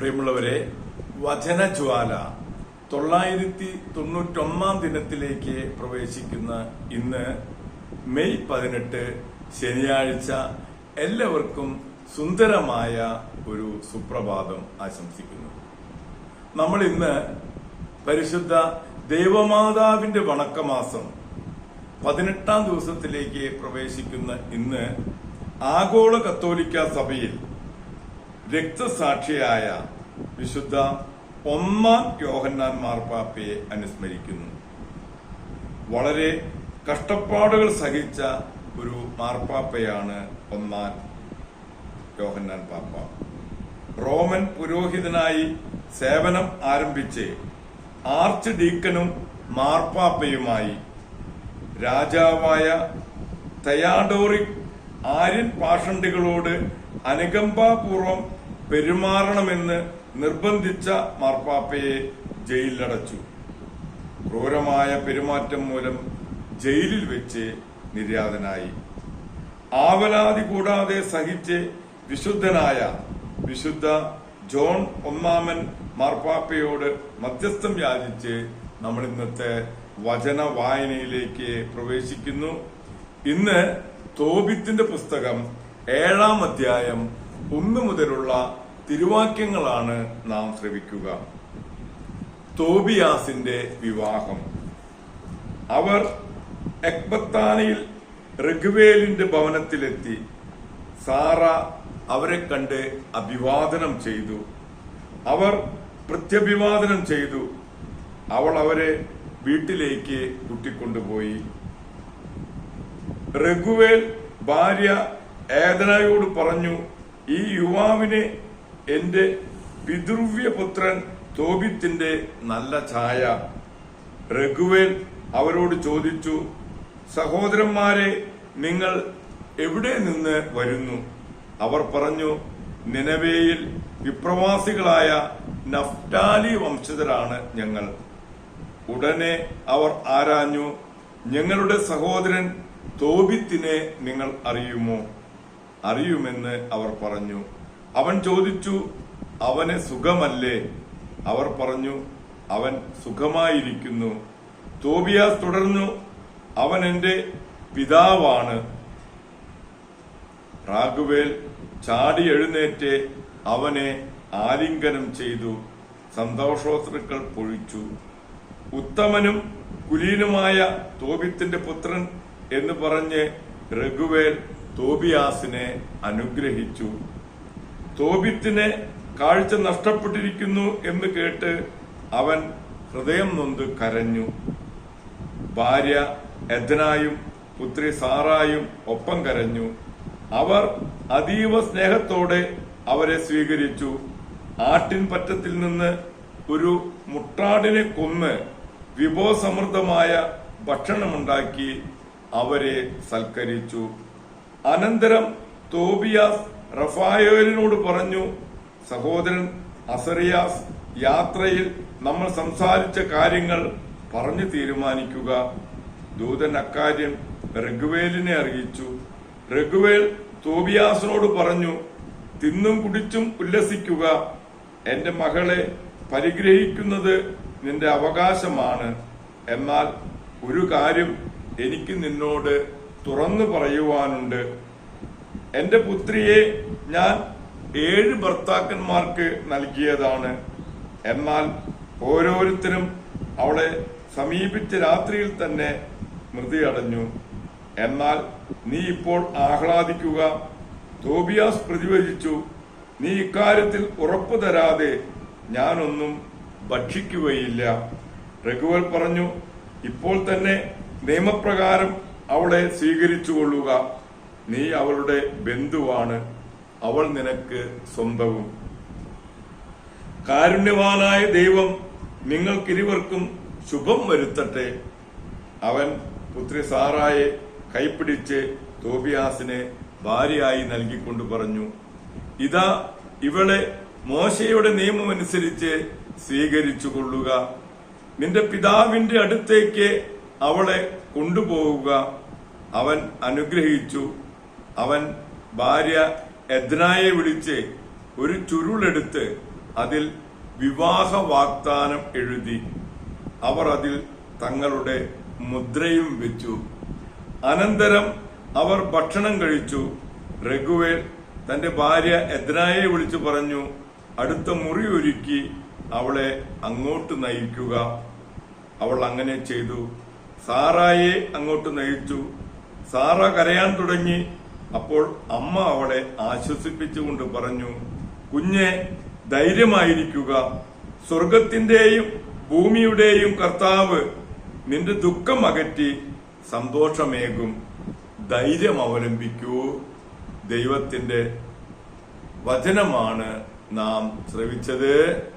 പ്രിയമുള്ളവരെ വചനജ്വാല തൊള്ളായിരത്തി തൊണ്ണൂറ്റൊന്നാം ദിനത്തിലേക്ക് പ്രവേശിക്കുന്ന ഇന്ന് മെയ് പതിനെട്ട് ശനിയാഴ്ച എല്ലാവർക്കും സുന്ദരമായ ഒരു സുപ്രഭാതം ആശംസിക്കുന്നു. നമ്മൾ ഇന്ന് പരിശുദ്ധ ദേവമാതാവിന്റെ വണക്കമാസം പതിനെട്ടാം ദിവസത്തിലേക്ക് പ്രവേശിക്കുന്ന ഇന്ന് ആഗോള കത്തോലിക്ക സഭയിൽ രക്തസാക്ഷിയായ വിശുദ്ധ ഒന്നാം യോഹന്നാൻ മാർപ്പാപ്പയെ അനുസ്മരിക്കുന്നു. വളരെ കഷ്ടപ്പാടുകൾ സഹിച്ച ഒരു മാർപ്പാപ്പയാണ് ഒന്നാം യോഹന്നാൻ പാപ്പ. റോമൻ പുരോഹിതനായി സേവനം ആരംഭിച്ച് ആർച്ച് ഡീക്കനും മാർപ്പാപ്പയുമായി രാജാവായ തയാഡോറി ആര്യൻ പാഷണ്ടികളോട് അനുകമ്പാപൂർവം പെരുമാറണമെന്ന് നിർബന്ധിച്ച മാർപ്പാപ്പയെ ജയിലിലടച്ചു. ക്രൂരമായ പെരുമാറ്റം മൂലം ജയിലിൽ വെച്ച് നിര്യാതനായി. ആവലാതി കൂടാതെ സഹിച്ച് വിശുദ്ധനായ വിശുദ്ധ ജോൺ ഒന്നാമൻ മാർപ്പാപ്പയോട് മധ്യസ്ഥം യാചിച്ച് നമ്മൾ ഇന്നത്തെ വചന വായനയിലേക്ക് പ്രവേശിക്കുന്നു. ഇന്ന് തോബിത്തിന്റെ പുസ്തകം ഏഴാം അധ്യായം ഒന്ന് മുതലുള്ള തിരുവാക്യങ്ങളാണ് നാം ശ്രവിക്കുക. തോബിയാസിന്റെ വിവാഹം. അവർ എക്ബത്താനയിൽ റഘുവേലിന്റെ ഭവനത്തിലെത്തി. സാറ അവരെ കണ്ട് അഭിവാദനം ചെയ്തു. അവർ പ്രത്യഭിവാദനം ചെയ്തു. അവൾ അവരെ വീട്ടിലേക്ക് കൂട്ടിക്കൊണ്ടുപോയി. രഘുവേൽ ഭാര്യ ഏദനയോട് പറഞ്ഞു ഈ യുവാവിന് എന്റെ പിതൃവ്യപുത്രൻ തോബിത്തിന്റെ നല്ല ഛായ. രഘുവേൽ അവരോട് ചോദിച്ചു സഹോദരന്മാരെ നിങ്ങൾ എവിടെ നിന്ന് വരുന്നു? അവർ പറഞ്ഞു നിലവേയിൽ വിപ്രവാസികളായ നഫ്റ്റാലി വംശജരാണ് ഞങ്ങൾ. ഉടനെ അവർ ആരാഞ്ഞു ഞങ്ങളുടെ സഹോദരൻ തോബിത്തിനെ നിങ്ങൾ അറിയുമോ? അറിയുമെന്ന് അവർ പറഞ്ഞു. അവൻ ചോദിച്ചു അവന് സുഖമല്ലേ? അവർ പറഞ്ഞു അവൻ സുഖമായിരിക്കുന്നു. തോബിയാസ് തുടർന്നു അവൻ എന്റെ പിതാവാണ്. റാഘുവേൽ ചാടി എഴുന്നേറ്റ് അവനെ ആലിംഗനം ചെയ്തു. സന്തോഷോത്രുക്കൾ പൊഴിച്ചു. ഉത്തമനും കുലീനുമായ തോബിത്തിന്റെ പുത്രൻ എന്ന് പറഞ്ഞ് രഘുവേൽ തോബിയാസിനെ അനുഗ്രഹിച്ചു. തോബിത്തിന് കാഴ്ച നഷ്ടപ്പെട്ടിരിക്കുന്നു എന്ന് കേട്ട് അവൻ ഹൃദയം നൊന്ത് കരഞ്ഞു. ഭാര്യ എദ്നായും പുത്രി സാറായും ഒപ്പം കരഞ്ഞു. അവർ അതീവ സ്നേഹത്തോടെ അവരെ സ്വീകരിച്ചു. ആട്ടിൻ പറ്റത്തിൽ നിന്ന് ഒരു മുട്ടാടിനെ കൊന്ന് വിഭവസമൃദ്ധമായ ഭക്ഷണമുണ്ടാക്കി അവരെ സൽക്കരിച്ചു. അനന്തരം തോബിയാസ് റഫായോലിനോട് പറഞ്ഞു സഹോദരൻ അസറിയാസ് യാത്രയിൽ നമ്മൾ സംസാരിച്ച കാര്യങ്ങൾ പറഞ്ഞു തീരുമാനിക്കുക. ദൂതൻ അക്കാര്യം രഘുവേലിനെ അറിയിച്ചു. രഘുവേൽ തോബിയാസിനോട് പറഞ്ഞു തിന്നും കുടിച്ചും ഉല്ലസിക്കുക. എന്റെ മകളെ പരിഗ്രഹിക്കുന്നത് നിന്റെ അവകാശമാണ്. എന്നാൽ ഒരു കാര്യം എനിക്ക് നിന്നോട് തുറന്നു പറയുവാനുണ്ട്. എന്റെ പുത്രിയെ ഞാൻ ഏഴ് ഭർത്താക്കന്മാർക്ക് നൽകിയതാണ്. എന്നാൽ ഓരോരുത്തരും അവളെ സമീപിച്ച രാത്രിയിൽ തന്നെ മൃതിയടഞ്ഞു എന്നാൽ നീ ഇപ്പോൾ ആഹ്ലാദിക്കുക. തോബിയാസ് പ്രതിവചിച്ചു നീ ഇക്കാര്യത്തിൽ ഉറപ്പു തരാതെ ഞാനൊന്നും ഭക്ഷിക്കുകയില്ല. രഘുവൽ പറഞ്ഞു ഇപ്പോൾ തന്നെ നിയമപ്രകാരം അവളെ സ്വീകരിച്ചുകൊള്ളുക. നീ അവളുടെ ബന്ധുവാണ്. അവൾ നിനക്ക് സ്വന്തവും. കാരുണ്യവാനായ ദൈവം നിങ്ങൾക്കിരുവർക്കും ശുഭം വരുത്തട്ടെ. അവൻ പുത്രി സാറായെ കൈപ്പിടിച്ച് തോബിയാസിനെ ഭാര്യയായി നൽകിക്കൊണ്ട് പറഞ്ഞു ഇതാ ഇവളെ മോശയുടെ നിയമമനുസരിച്ച് സ്വീകരിച്ചു കൊള്ളുക നിന്റെ പിതാവിന്റെ അടുത്തേക്ക് അവളെ കൊണ്ടുപോവുക. അവൻ അനുഗ്രഹിച്ചു. അവൻ ഭാര്യ എദ്നായെ വിളിച്ച് ഒരു ചുരുളെടുത്ത് അതിൽ വിവാഹ വാഗ്ദാനം എഴുതി. അവർ അതിൽ തങ്ങളുടെ മുദ്രയും വെച്ചു. അനന്തരം അവർ ഭക്ഷണം കഴിച്ചു. രഘുവേൽ തന്റെ ഭാര്യ എദ്നായെ വിളിച്ചു പറഞ്ഞു അടുത്ത മുറി ഒരുക്കി അവളെ അങ്ങോട്ട് നയിക്കുക. അവൾ അങ്ങനെ ചെയ്തു. സാറായെ അങ്ങോട്ട് നയിച്ചു. സാറ കരയാൻ തുടങ്ങി. അപ്പോൾ അമ്മ അവളെ ആശ്വസിപ്പിച്ചുകൊണ്ട് പറഞ്ഞു കുഞ്ഞെ ധൈര്യമായിരിക്കുക. സ്വർഗത്തിന്റെയും ഭൂമിയുടെയും കർത്താവ് നിന്റെ ദുഃഖം അകറ്റി സന്തോഷമേകും. ധൈര്യം അവലംബിക്കൂ. ദൈവത്തിന്റെ വചനമാണ് നാം ശ്രവിച്ചത്.